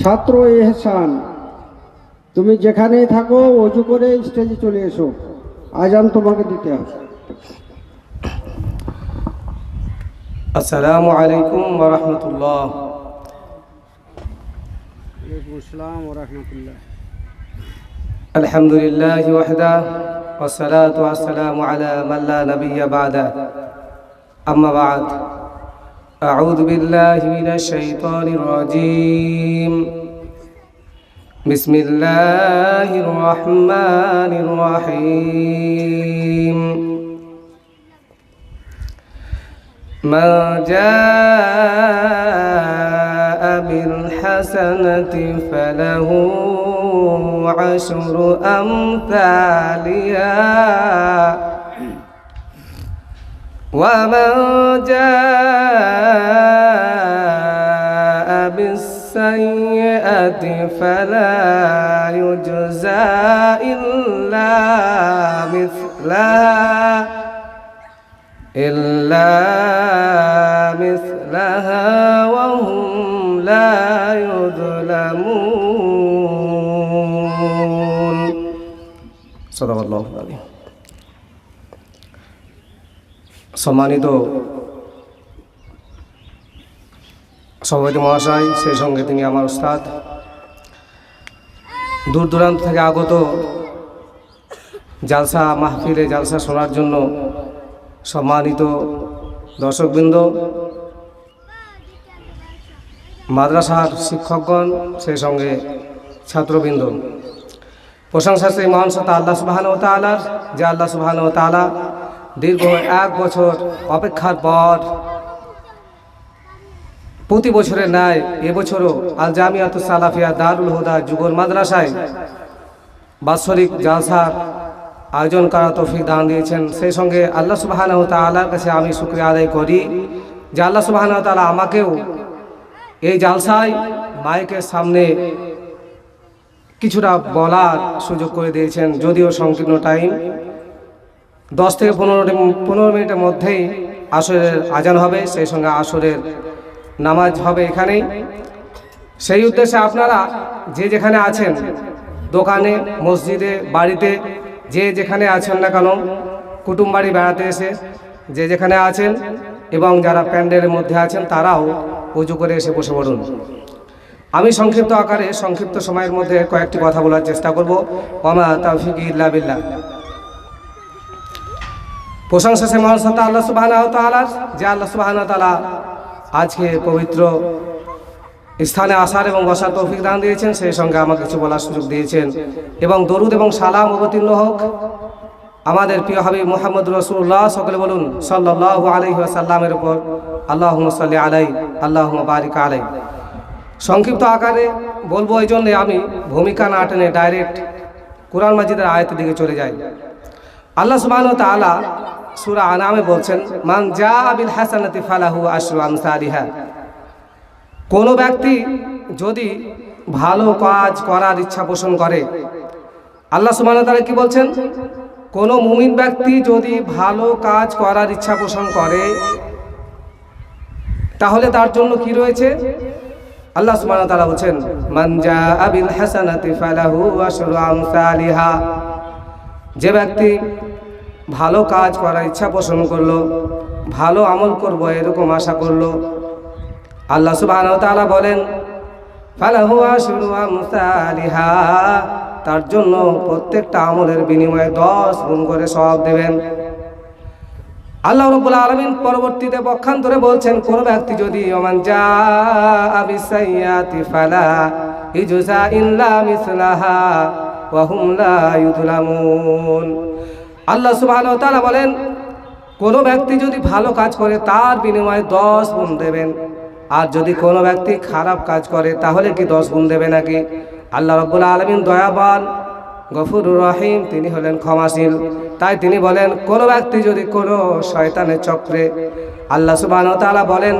ছাত্র এহসান তুমি যেখানেই থাকো অজু করে স্টেজে চলে এসো। আজান তোমাকে দিতে হবে। আসসালামু আলাইকুম ওয়া রাহমাতুল্লাহ। ওয়ালাইকুম আসসালাম ওয়াহদা ওয়া সালাতু ওয়া সালামু আলা মান أعوذ بالله من الشيطان الرجيم. بسم الله الرحمن الرحيم. من جاء بالحسنة فله عشر أمثالها. ومن جاء بالسيئة فلا يجزى إلا مثلها إلا مثلها وهم لا يظلمون. صدق الله العظيم. সম্মানিত সভাপতি মহাশয়, সেই সঙ্গে তিনি আমার উস্তাদ। দূর দূরান্ত থেকে আগত জালসা মাহফিলে জালসা শোনার জন্য সম্মানিত দর্শকবৃন্দ, মাদ্রাসার শিক্ষকগণ, সেই সঙ্গে ছাত্রবৃন্দ। প্রশংসা সেই মহান সত্তা আল্লাহ সুবাহান ও তালার যে আল্লাহ সুবাহান ও তালা দীর্ঘ এক বছর অপেক্ষার পর প্রতি বছরের ন্যায় এবছরও আল জামিয়াত সালাফিয়া দারুল হুদা যুগল মাদ্রাসায় বাৎসরিক জালসার আয়োজন করা তৌফিক দান দিয়েছেন। সেই সঙ্গে আল্লাহ সুবাহান তালার কাছে আমি শুক্রিয়া আদায় করি যে আল্লাহ সুবাহান তালা আমাকেও এই জালসায় মাইকের সামনে কিছুটা বলার সুযোগ করে দিয়েছেন, যদিও সংকীর্ণ টাইম দশ থেকে পনেরো পনেরো মিনিটের মধ্যেই আসরের আজান হবে, সেই সঙ্গে আসরের নামাজ হবে এখানেই। সেই উদ্দেশ্যে আপনারা যে যেখানে আছেন, দোকানে, মসজিদে, বাড়িতে, যে যেখানে আছেন না কেন, কুটুম বাড়ি বেড়াতে এসে যে যেখানে আছেন এবং যারা প্যান্ডেলের মধ্যে আছেন, তারাও উজু করে এসে বসে পড়ুন। আমি সংক্ষিপ্ত আকারে, সংক্ষিপ্ত সময়ের মধ্যে কয়েকটি কথা বলার চেষ্টা করব। ওমা তাফিক ইল্লা বিল্লাহ। প্রশংসা সে মহান সত্তা আল্লাহ সুবাহ তালার যে আল্লাহ সুবাহ তালা আজকে পবিত্র স্থানে আসার এবং বসার তৌফিক দান দিয়েছেন, সেই সঙ্গে আমাকে কিছু বলার সুযোগ দিয়েছেন। এবং দরুদ এবং সালাম অবতীর্ণ হোক, আমাদের প্রিয় হাবিব মোহাম্মদ রসুল্লাহ সকলে বলুন সাল্লাহ আলহি সাল্লামের উপর আল্লাহ সাল্লি আলাই আল্লাহ বারিক আলাই সংক্ষিপ্ত আকারে বলব এই জন্যে আমি ভূমিকা না টেনে ডাইরেক্ট কোরআন মাজিদের আয়তের দিকে চলে যাই। আল্লাহ সুবাহ তালা সুরা আনামে বলছেন, মান যা আবিল হাসানাতি ফালাহু আশরু আমসারিহা কোনো ব্যক্তি যদি ভালো কাজ করার ইচ্ছা পোষণ করে, আল্লাহ সুবাহ তালা কি বলছেন? কোনো মুমিন ব্যক্তি যদি ভালো কাজ করার ইচ্ছা পোষণ করে, তাহলে তার জন্য কি রয়েছে? আল্লাহ সুবহানাহু ওয়া তাআলা বলেন মান জাআ বিল হাসানাতি ফালাহু আশরু আমসালিহা। যে ব্যক্তি ভালো কাজ করার ইচ্ছা পোষণ করল, ভালো আমল করব এরকম আশা করল। আল্লাহ ওয়া তাআলা বলেন তার জন্য প্রত্যেকটা আমলের বিনিময়ে দশ গুণ করে সওয়াব দেবেন। আল্লাহ রব্বুল আলমিন পরবর্তীতে পক্ষান্তরে বলছেন, কোন ব্যক্তি যদি ওমান যা বিসাইয়াতি ফালা মিসলাহা আল্লাহ ওয়া তাআলা বলেন, কোনো ব্যক্তি যদি ভালো কাজ করে, তার বিনিময়ে দশ গুণ দেবেন। আর যদি কোনো ব্যক্তি খারাপ কাজ করে, তাহলে কি দশ গুণ দেবে নাকি? আল্লাহ রব্বুল আলমিন দয়াবান, গফুরুর রহিম, তিনি হলেন ক্ষমাশীল। তাই তিনি বলেন, কোনো ব্যক্তি যদি কোনো শয়তানের চক্রে আল্লাহ সুবাহ তাআলা বলেন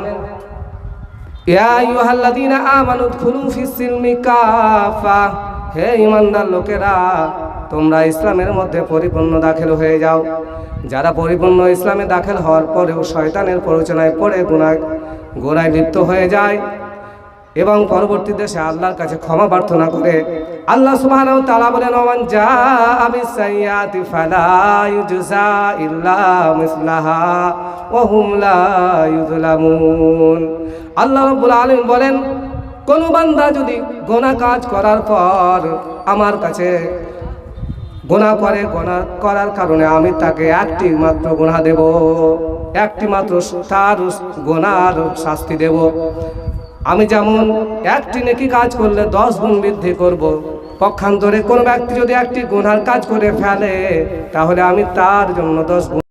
হে লোকেরা, তোমরা ইসলামের মধ্যে পরিপূর্ণ দাখিল হয়ে যাও। যারা পরিপূর্ণ ইসলামে দাখিল হওয়ার পরেও শয়তানের প্ররোচনায় পড়ে, গুনায় গোনায় লিপ্ত হয়ে যায় এবং পরবর্তী দেশে আল্লাহর কাছে ক্ষমা প্রার্থনা করে, আল্লাহ সুবহানাহু ওয়া তাআলা বলেন ইউজা ইল্লা মিসলাহা আল্লাহ রাব্বুল আলম বলেন, কোন বান্দা যদি গোনা কাজ করার পর আমার কাছে গোনা করে, গোনা করার কারণে আমি তাকে একটি মাত্র গোনা দেব, একটি মাত্র তার গোনার শাস্তি দেব আমি যেমন একটি নেকি কাজ করলে দশ গুণ বৃদ্ধি করব। পক্ষান্তরে কোনো ব্যক্তি যদি একটি গুনার কাজ করে ফেলে, তাহলে আমি তার জন্য দশ গুণ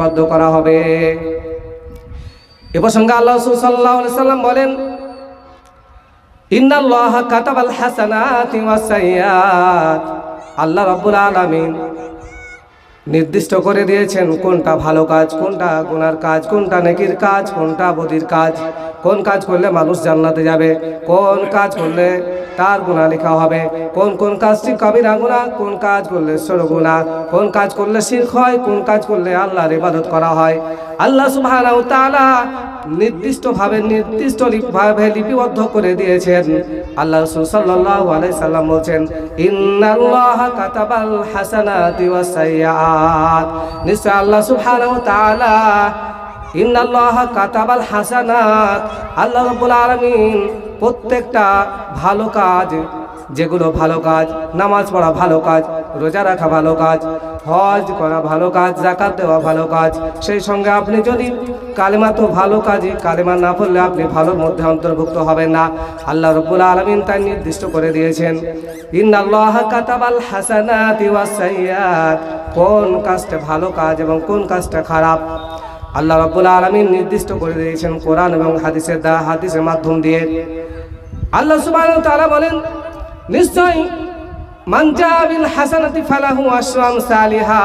বদ্ধ করা হবে। এ প্রসঙ্গে আল্লাহ রাসূল সাল্লাম বলেন আল্লাহ রাব্বুল আলামিন নির্দিষ্ট করে দিয়েছেন কোনটা ভালো কাজ, কোনটা গুনার কাজ, কোনটা নেকির কাজ, কোনটা বদির কাজ। কোন কাজ করলে মানুষ জান্নাতে যাবে? কোন কাজ করলে তার গুণা লেখা হবে? কোন কোন কাজটি কবিরা গুণা কোন কাজ করলে ষোলো গুণা কোন কাজ করলে শিরক হয়? কোন কাজ করলে আল্লাহর ইবাদত করা হয়? আল্লাহ তাআলা নির্দিষ্টভাবে, নির্দিষ্ট ভাবে লিপিবদ্ধ করে দিয়েছেন। আল্লাহ আলাইহি সাল্লাম বলছেন নিশ্চয় আল্লাহ সুবহানাহু ইন্নাল্লাহ কাতাবাল আল্লাহ প্রত্যেকটা ভালো কাজ, যেগুলো ভালো কাজ, নামাজ পড়া ভালো কাজ, রোজা রাখা ভালো কাজ, হজ করা ভালো কাজ জাকাত দেওয়া ভালো কাজ, সেই সঙ্গে আপনি যদি কালেমা তো ভালো কাজই কালেমা না পড়লে আপনি ভালোর মধ্যে অন্তর্ভুক্ত হবেন না। আল্লাহ রব্বুল আলমিন তাই নির্দিষ্ট করে দিয়েছেন কাতাবাল কোন কাজটা ভালো কাজ এবং কোন কাজটা খারাপ? আল্লাহ রাব্বুল আলামিন নির্দিষ্ট করে দিয়েছেন কোরআন এবং হাদিসের দা হাদিসের মাধ্যম দিয়ে। আল্লাহ ওয়া তাআলা বলেন নিশ্চয় মান জাআ বিল হাসানাতি ফালাহু আশরু আমসালিহা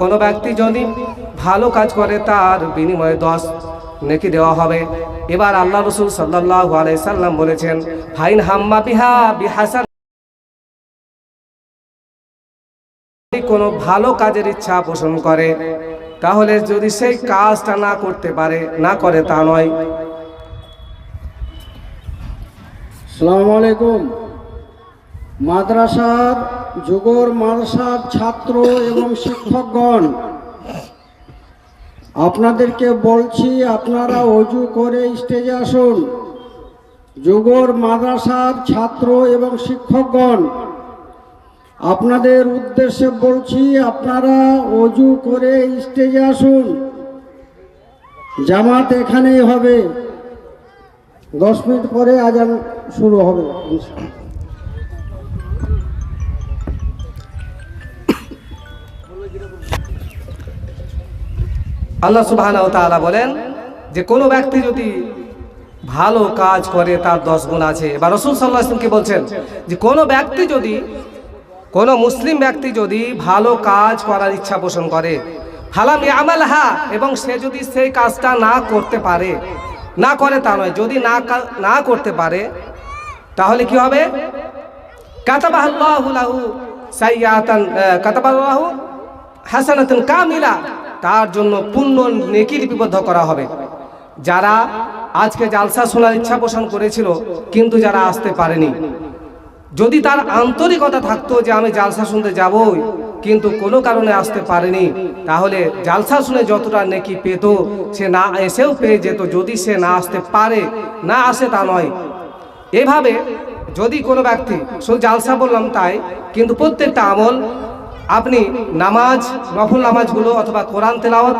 কোন ব্যক্তি যদি ভালো কাজ করে, তার বিনিময়ে দশ নেকি দেওয়া হবে। এবার আল্লাহ রসুল সাল্লাল্লাহু আলাইহি সাল্লাম বলেছেন, ফাইন হাম্মা বিহা বিহাসান কোনো ভালো কাজের ইচ্ছা পোষণ করে তাহলে যদি সেই কাজটা না করতে পারে, না করে তা নয়। সালাম আলাইকুম। মাদ্রাসার যুগর মাদ্রাসার ছাত্র এবং শিক্ষকগণ, আপনাদেরকে বলছি, আপনারা অজু করে স্টেজে আসুন। যুগর মাদ্রাসার ছাত্র এবং শিক্ষকগণ আপনাদের উদ্দেশ্যে বলছি, আপনারা অজু করে স্টেজে আসুন। জামাত এখানেই হবে। দশ মিনিট পরে আজান শুরু হবে। আল্লাহ ওয়া বলেন যে, কোনো ব্যক্তি যদি ভালো কাজ করে, তার দশ গুণ আছে। বা রসুল সাল্লাহ আসলামকে বলছেন? যে, কোনো ব্যক্তি যদি কোনো মুসলিম ব্যক্তি যদি ভালো কাজ করার ইচ্ছা পোষণ করে, হালাম আমালহা, এবং সে যদি সেই কাজটা না করতে পারে, না করে তা নয়, যদি না না করতে পারে, তাহলে কি হবে? কামিলা, তার জন্য পূর্ণ নেকি লিপিবদ্ধ করা হবে। যারা আজকে জালসা শোনার ইচ্ছা পোষণ করেছিল, কিন্তু যারা আসতে পারেনি। যদি তার আন্তরিকতা থাকতো যে আমি জালসা শুনতে যাবই, কিন্তু কোনো কারণে আসতে পারেনি, তাহলে জালসা শুনে যতটা নেকি পেত, সে না এসেও পেয়ে যেত। যদি সে না আসতে পারে, না আসে তা নয়। এভাবে যদি কোনো ব্যক্তি, শুধু জালসা বললাম তাই, কিন্তু প্রত্যেকটা আমল আপনি নামাজ, নফল নামাজগুলো অথবা কোরআন তেলাওয়াত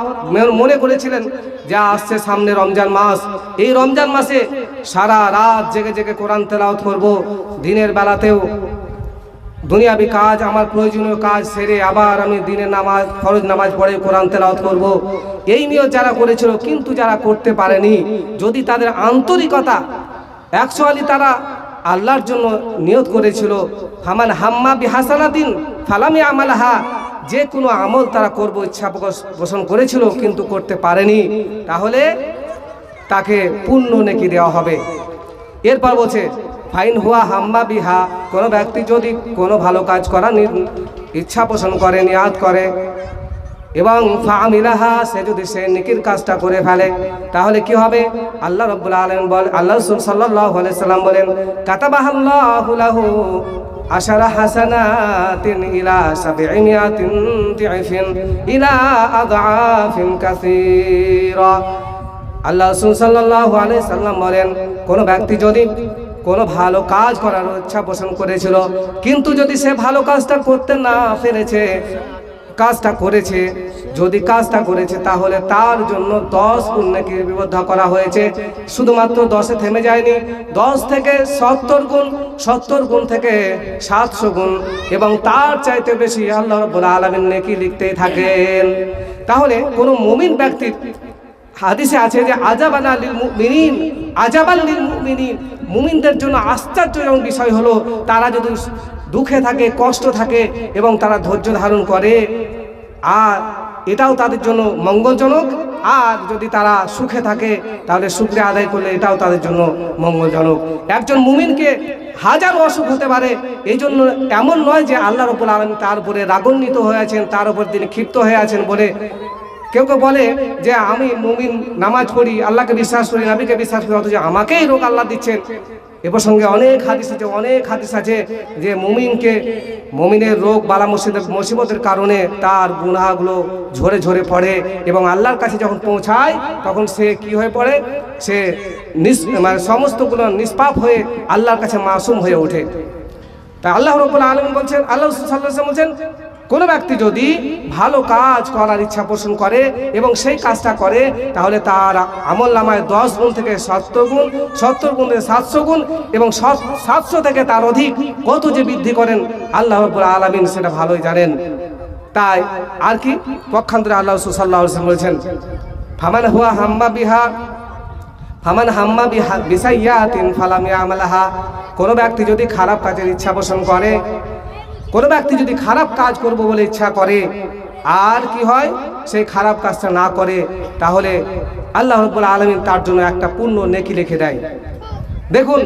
মনে করেছিলেন যা আসছে সামনে রমজান মাস, এই রমজান মাসে সারা রাত জেগে জেগে কোরআন তেলাওয়াত করব। দিনের বেলাতেও দুনিয়াবি কাজ, আমার প্রয়োজনীয় কাজ সেরে আবার আমি দিনের নামাজ, ফরজ নামাজ পড়ে কোরআন তেলাওয়াত করব। এই নিয়ে যারা করেছিল, কিন্তু যারা করতে পারেনি, যদি তাদের আন্তরিকতা অ্যাকচুয়ালি তারা আল্লাহর জন্য নিয়ত করেছিল হামান হাম্মা বিহাসানাদিন ফালামি আমালাহা, যে কোনো আমল তারা করব, ইচ্ছা পোষণ করেছিল, কিন্তু করতে পারেনি, তাহলে তাকে পূর্ণ নেকি দেওয়া হবে। এরপর বলছে, ফাইন হুয়া হাম্মা বিহা, কোনো ব্যক্তি যদি কোনো ভালো কাজ করার ইচ্ছা পোষণ করে, নিয়াদ করে, এবং ফামিলাহা সে যদি সে নিকির কাজটা করে ফেলে, তাহলে কি হবে? আল্লাহ রব্বুল আলম বল আল্লাহ রসুল আলাইহি সাল্লাম বলেন, কাতাবাহাল্লাহু লাহু আশারা হাসানাতিন ইলা সাবঈমিয়াতিন দিফিন ইলা আদআফিন আল্লাহ রসুল আলাইহি সাল্লাম বলেন, কোন ব্যক্তি যদি কোনো ভালো কাজ করার ইচ্ছা পোষণ করেছিল, কিন্তু যদি সে ভালো কাজটা করতে না পেরেছে, কাজটা করেছে, যদি কাজটা করেছে, তাহলে তার জন্য দশ গুণ নাকি বিবদ্ধ করা হয়েছে। শুধুমাত্র দশে থেমে যায়নি, দশ থেকে সত্তর গুণ সত্তর গুণ থেকে সাতশো গুণ, এবং তার চাইতে বেশি আল্লাহ রব্বুল আলমিন নেকি লিখতেই থাকেন। তাহলে কোনো মুমিন ব্যক্তির হাদিসে আছে যে আজাবান আলিল মুমিনিন, আজাবান লিল মুমিনিন। মুমিনদের জন্য আশ্চর্যজনক বিষয় হলো, তারা যদি দুঃখে থাকে, কষ্ট থাকে এবং তারা ধৈর্য ধারণ করে, আর এটাও তাদের জন্য মঙ্গলজনক, আর যদি তারা সুখে থাকে, তাহলে সুখে আদায় করলে এটাও তাদের জন্য মঙ্গলজনক। একজন মুমিনকে হাজার অসুখ হতে পারে এই জন্য এমন নয় যে আল্লাহ রবুল আলম তার উপরে রাগান্বিত হয়ে আছেন, তার উপর তিনি ক্ষিপ্ত হয়ে আছেন বলে কেউ কেউ বলে যে আমি মুমিন নামাজ পড়ি, আল্লাহকে বিশ্বাস করি, নবীকে বিশ্বাস করি, অথচ আমাকেই রোগ আল্লাহ দিচ্ছেন। এ প্রসঙ্গে অনেক হাদিস আছে, অনেক হাদিস আছে যে মুমিনকে, মুমিনের রোগ বালা মুসিদের মুসিবতের কারণে তার গুনাহগুলো ঝরে ঝরে পড়ে এবং আল্লাহর কাছে যখন পৌঁছায়, তখন সে কি হয়ে পড়ে? সে নিস মানে সমস্তগুলো নিষ্পাপ হয়ে আল্লাহর কাছে মাসুম হয়ে ওঠে। তা আল্লাহ রব্বুল আলম বলছেন, আল্লাহ সাল্লাহ বলছেন কোনো ব্যক্তি যদি ভালো কাজ করার ইচ্ছা পোষণ করে এবং সেই কাজটা করে, তাহলে তার আমল নামায় দশ গুণ থেকে সত্তর গুণ সত্তর গুণ থেকে সাতশো গুণ এবং সাতশো থেকে তার অধিক কত যে বৃদ্ধি করেন, আল্লাহ আলমিন সেটা ভালোই জানেন। তাই আর কি পক্ষান্তরে আল্লাহ সাল্লাহ বলছেন, ফামান হুয়া হাম্মা বিহা, ফামান হাম্মা বিহা বিসাইয়াতিন ফালাম ইয়ামালাহা। কোনো ব্যক্তি যদি খারাপ কাজের ইচ্ছা পোষণ করে কোনো ব্যক্তি যদি খারাপ কাজ করব বলে ইচ্ছা করে, আর কি হয়? সেই খারাপ কাজটা না করে, তাহলে আল্লাহ রব্বুল আলমিন তার জন্য একটা পূর্ণ নেকি লিখে দেয়। দেখুন,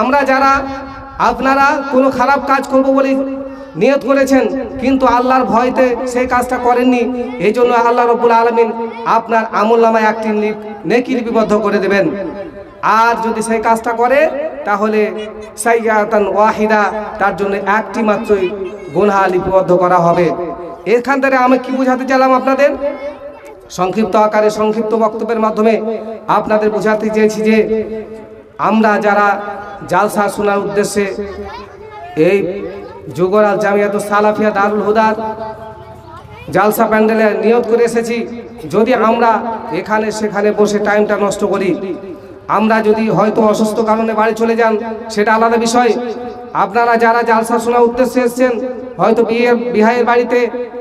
আমরা যারা, আপনারা কোনো খারাপ কাজ করব বলে নিয়ত করেছেন, কিন্তু আল্লাহর ভয়তে সেই কাজটা করেননি, এই জন্য আল্লাহ রব্বুল আলমিন আপনার আমুল নামায় একটি নেকি লিপিবদ্ধ করে দেবেন। আর যদি সেই কাজটা করে তাহলে সাইয়াতান ওয়াহিদা, তার জন্য একটি মাত্রই গুনহা লিপিবদ্ধ করা হবে। এখান থেকে আমি কি বোঝাতে চাইলাম আপনাদের? সংক্ষিপ্ত আকারে সংক্ষিপ্ত বক্তব্যের মাধ্যমে আপনাদের বোঝাতে চেয়েছি যে, আমরা যারা জালসা শোনার উদ্দেশ্যে এই যুগরাল জামিয়াত সালাফিয়া দারুল হুদার জালসা প্যান্ডেলে নিয়োগ করে এসেছি, যদি আমরা এখানে সেখানে বসে টাইমটা নষ্ট করি আমরা যদি হয়তো অসুস্থ কারণে বাড়ি চলে যান, সেটা আলাদা বিষয়। আপনারা যারা জালসা শোনার উদ্দেশ্যে এসেছেন, হয়তো বিয়ের বিহায়ের বাড়িতে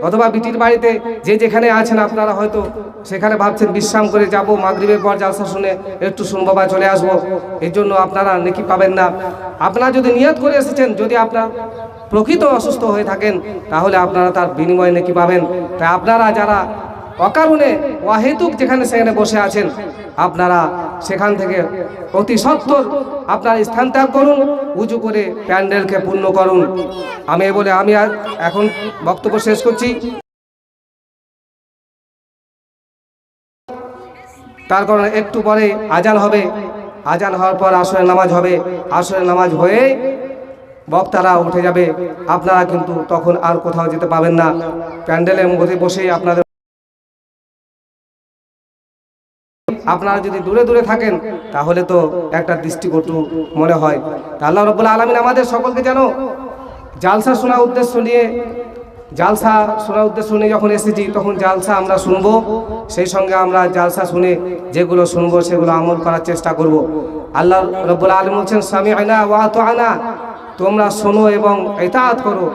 অথবা বিটির বাড়িতে যে যেখানে আছেন আপনারা হয়তো সেখানে ভাবছেন, বিশ্রাম করে যাব, মাগরিবের পর জালসা শুনে একটু শুনব বা চলে আসব। এর জন্য আপনারা নেকি পাবেন না। আপনারা যদি নিয়ত করে এসেছেন, যদি আপনার প্রকৃত অসুস্থ হয়ে থাকেন, তাহলে আপনারা তার বিনিময়ে নাকি পাবেন। তাই আপনারা যারা অকারণে অহেতুক যেখানে সেখানে বসে আছেন, আপনারা সেখান থেকে অতি সত্তর আপনার স্থান ত্যাগ করুন উঁচু করে প্যান্ডেলকে পূর্ণ করুন। আমি বলে আমি আর এখন বক্তব্য শেষ করছি। তার কারণে একটু পরে আজান হবে। আজান হওয়ার পর আসরের নামাজ হবে। আসরের নামাজ হয়ে বক্তারা উঠে যাবে। আপনারা কিন্তু তখন আর কোথাও যেতে পাবেন না। প্যান্ডেলের মধ্যে বসেই আপনাদের আপনারা যদি দূরে দূরে থাকেন, তাহলে তো একটা দৃষ্টিকটু মনে হয়। আল্লাহ রব্বুল আলমিন আমাদের সকলকে যেন জালসা শোনা উদ্দেশ্য নিয়ে, জালসা শোনার উদ্দেশ্য নিয়ে যখন এসেছি, তখন জালসা আমরা শুনব। সেই সঙ্গে আমরা জালসা শুনে যেগুলো শুনব, সেগুলো আমল করার চেষ্টা করব। আল্লাহ রব্বুল আলম বলছেন স্বামী আয়না ওয়া তো আনা তোমরা শোনো এবং এতাত করো।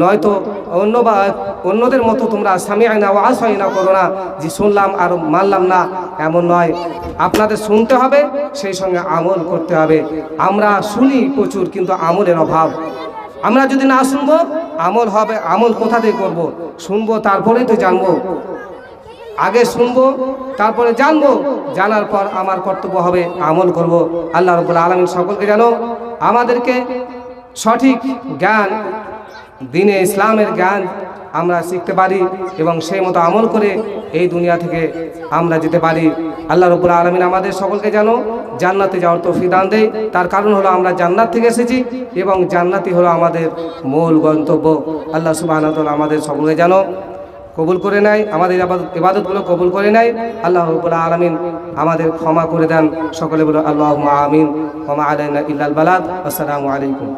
নয়তো অন্য বা অন্যদের মতো তোমরা স্বামী আয়না ও আশাইনা করো না যে শুনলাম আর মানলাম না, এমন নয়। আপনাদের শুনতে হবে, সেই সঙ্গে আমল করতে হবে। আমরা শুনি প্রচুর, কিন্তু আমলের অভাব। আমরা যদি না শুনব, আমল হবে, আমল কোথা থেকে করব? শুনব, তারপরেই তো জানব। আগে শুনব, তারপরে জানব, জানার পর আমার কর্তব্য হবে আমল করব। আল্লাহ রবুল আলমিন সকলকে জানো, আমাদেরকে সঠিক জ্ঞান দিনে ইসলামের জ্ঞান আমরা শিখতে পারি এবং সেই মতো আমল করে এই দুনিয়া থেকে আমরা যেতে পারি। আল্লাহ রবুল্লা আলমিন আমাদের সকলকে যেন জান্নাতে যাওয়ার তৌফিক দান দেয়। তার কারণ হলো আমরা জান্নাত থেকে এসেছি এবং জান্নাতি হলো আমাদের মূল গন্তব্য। আল্লাহ সুবাহ আমাদের সকলকে যেন কবুল করে নেয়, আমাদের ইবাদত, ইবাদতগুলো কবুল করে নেয়। আল্লাহ রবুল্লা আলমিন আমাদের ক্ষমা করে দেন। সকলে বলো আল্লাহ আমিন। ক্ষমা আলাইনা ইল্লাল বালাদ আসসালামু আলাইকুম।